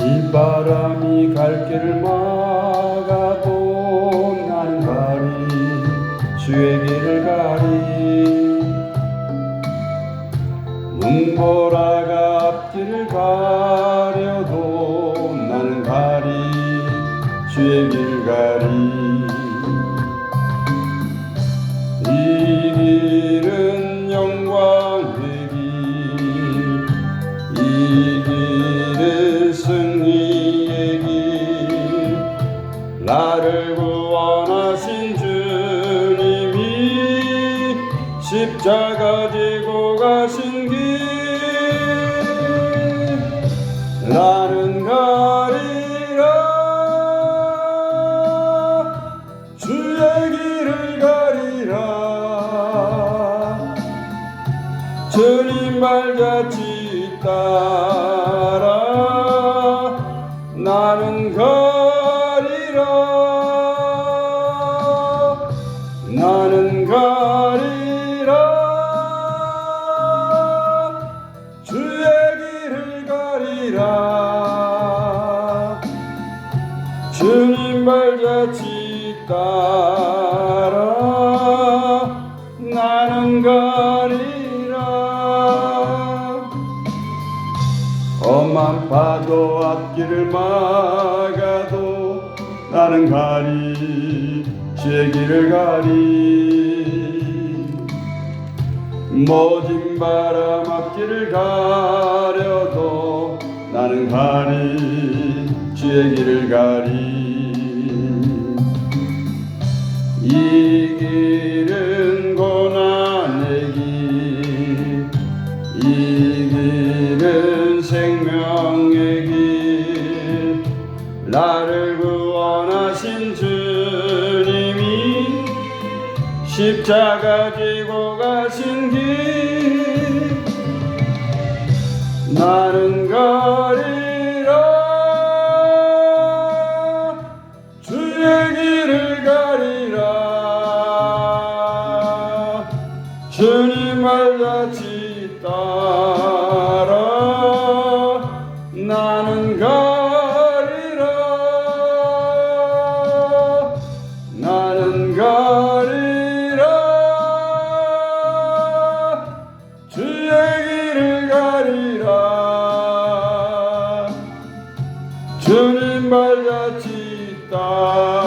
사람이 갈 길을 막아도 나는 가리 주의 길을 가리. 눈보라가 앞길을 가려도 나는 가리 주의 길 가리 구원하신 주님이 십자가 지고 가신 길, 나는 가리라. 주의 길을 가리라. 주님 발자취 따라 나는 가리라. 주의 길을 가리라. 주님 발자취 따라 나는 가리라. 험한 파도 앞길을 막아도 나는 가리 주의 길을 가리. 모진 바람 앞길을 가려도 나는 가리 주의 길을 가리. 이길 십자가 지고 가신 길, 나는 가리라 주의 길을 가리라. 주님 말같이 따라 나는 가 주님 발